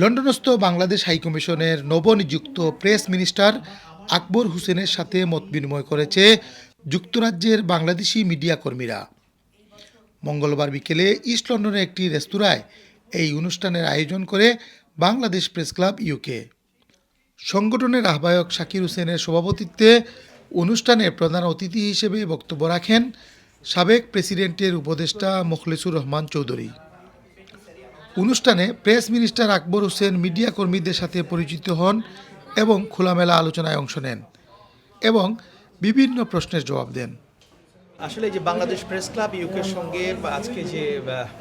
লন্ডনস্থ বাংলাদেশ হাইকমিশনের নবনিযুক্ত press minister আকবর হোসেনের সাথে মত বিনিময় করেছে যুক্তরাজ্যের বাংলাদেশি মিডিয়া কর্মীরা। মঙ্গলবার বিকেলে ইস্ট লন্ডনের একটি রেস্তোরাঁয় এই অনুষ্ঠানের আয়োজন করে বাংলাদেশ প্রেস ক্লাব ইউকে। সংগঠনের আহ্বায়ক শাকির হোসেনের সভাপতিত্বে অনুষ্ঠানে প্রধান অতিথি হিসেবে বক্তব্য রাখেন সাবেক প্রেসিডেন্টের উপদেষ্টা মোখলেসুর রহমান চৌধুরী। অনুষ্ঠানে press minister Akbar Hossain media কর্মীদের সাথে পরিচিত হন এবং খোলামেলা আলোচনায় অংশ নেন এবং বিভিন্ন প্রশ্নের জবাব দেন। আসলে যে বাংলাদেশ প্রেস ক্লাব ইউকের সঙ্গে আজকে যে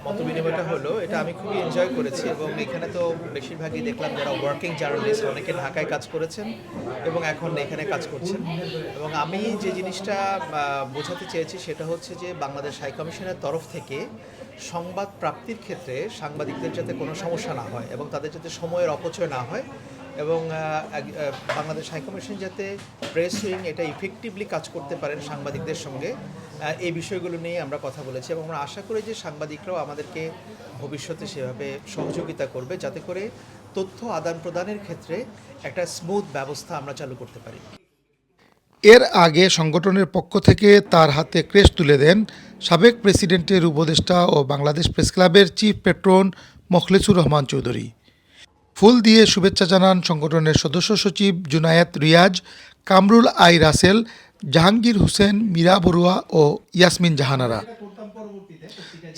মত বিনিময়টা হলো, এটা আমি খুবই এনজয় করেছি এবং এখানে তো বেশিরভাগই দেখলাম যারা ওয়ার্কিং জার্নালিস্ট অনেকে ঢাকায় কাজ করেছেন এবং এখন এখানে কাজ করছেন। এবং আমি যে জিনিসটা বোঝাতে চেয়েছি সেটা হচ্ছে যে বাংলাদেশ হাইকমিশনের তরফ থেকে সংবাদ প্রাপ্তির ক্ষেত্রে সাংবাদিকদের যাতে কোনো সমস্যা না হয় এবং তাদের যাতে সময়ের অপচয় না হয় এবং বাংলাদেশ হাইকমিশন যাতে প্রেস উইং এটা ইফেক্টিভলি কাজ করতে পারেন সাংবাদিকদের সঙ্গে এই বিষয়গুলো নিয়ে আমরা কথা বলেছি এবং আমরা আশা করি যে সাংবাদিকরাও আমাদেরকে ভবিষ্যতে সেভাবে সহযোগিতা করবে যাতে করে তথ্য আদান প্রদানের ক্ষেত্রে একটা স্মুথ ব্যবস্থা আমরা চালু করতে পারি। এর আগে সংগঠনের পক্ষ থেকে তার হাতে ক্রেশ তুলে দেন সাবেক প্রেসিডেন্টের উপদেষ্টা ও বাংলাদেশ প্রেস ক্লাবের চিফ পেট্রন মখলেসুর রহমান চৌধুরী। ফুল দিয়ে শুভেচ্ছা জানান সংগঠনের সদস্য সচিব জুনায়েত রিয়াজ, কামরুল আই রাসেল, জাহাঙ্গীর হোসেন, মীরা বড়ুয়া ও ইয়াসমিন জাহানারা।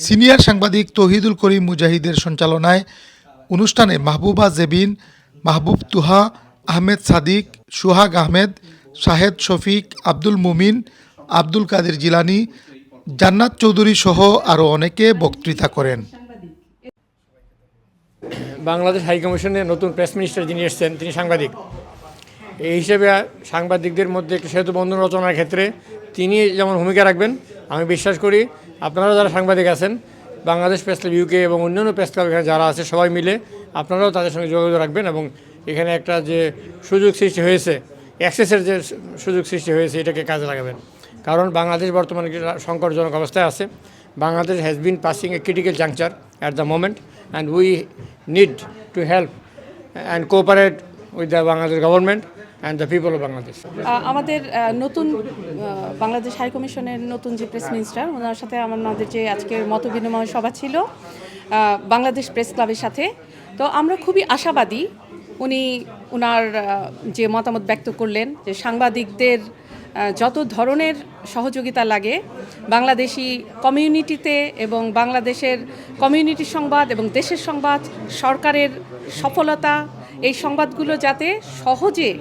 সিনিয়র সাংবাদিক তৌহিদুল করিম মুজাহিদের সঞ্চালনায় অনুষ্ঠানে মাহবুবা জেবিন, মাহবুব তুহা, আহমেদ সাদিক, সুহাগ আহমেদ, শাহেদ শফিক, আব্দুল মুমিন, আব্দুল কাদের জিলানি, জান্নাত চৌধুরী সহ আরও অনেকে বক্তৃতা করেন। বাংলাদেশ হাইকমিশনে নতুন প্রেস মিনিস্টার যিনি এসছেন, তিনি সাংবাদিক। এই হিসেবে সাংবাদিকদের মধ্যে একটি সেতু বন্ধন রচনার ক্ষেত্রে তিনি যেমন ভূমিকা রাখবেন, আমি বিশ্বাস করি আপনারা যারা সাংবাদিক আছেন, বাংলাদেশ প্রেস ক্লাব ইউকে এবং অন্যান্য প্রেস ক্লাব এখানে যারা আছে সবাই মিলে আপনারাও তাদের সঙ্গে যোগাযোগ রাখবেন এবং এখানে একটা যে সুযোগ সৃষ্টি হয়েছে, অ্যাক্সেসের যে সুযোগ সৃষ্টি হয়েছে, এটাকে কাজে লাগাবেন। কারণ বাংলাদেশ বর্তমানে সংকটজনক অবস্থায় আছে। Bangladesh has been passing a critical juncture the moment and we need to help and cooperate with the Bangladesh government and the people of Bangladesh uh, আমাদের নতুন বাংলাদেশ হাই কমিশনের নতুন যে প্রেস মিনিস্টার ওনার সাথে আমাদের যে আজকের মত বিনিময় সভা ছিল বাংলাদেশ প্রেস ক্লাবের সাথে। তো আমরা খুবই আশাবাদী উনি ওনার যে মতামত ব্যক্ত করলেন যে সাংবাদিকদের যত ধরনের সহযোগিতা লাগে, বাংলাদেশি কমিউনিটিতে এবং বাংলাদেশের কমিউনিটি সংবাদ এবং দেশের সংবাদ, সরকারের সফলতা, এই সংবাদগুলো যাতে সহজে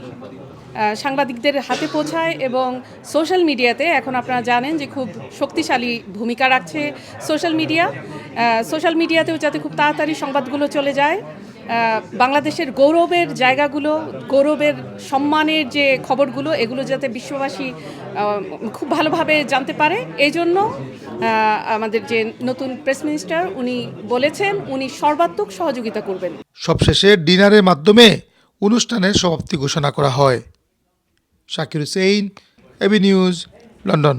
সাংবাদিকদের হাতে পৌঁছায় এবং সোশ্যাল মিডিয়াতে এখন আপনারা জানেন যে খুব শক্তিশালী ভূমিকা রাখছে সোশ্যাল মিডিয়া। সোশ্যাল মিডিয়াতেও যাতে খুব তাড়াতাড়ি সংবাদগুলো চলে যায় বাংলাদেশের গৌরবের জায়গাগুলো, গৌরবের সম্মানের যে খবরগুলো, এগুলো যাতে বিশ্ববাসী খুব ভালোভাবে জানতে পারে। এই জন্য আমাদের যে নতুন প্রেস মিনিস্টার, উনি বলেছেন, উনি সর্বাত্মক সহযোগিতা করবেন। সবশেষে ডিনারের মাধ্যমে অনুষ্ঠানের সমাপ্তি ঘোষণা করা হয়। Shakir Hussain AB news London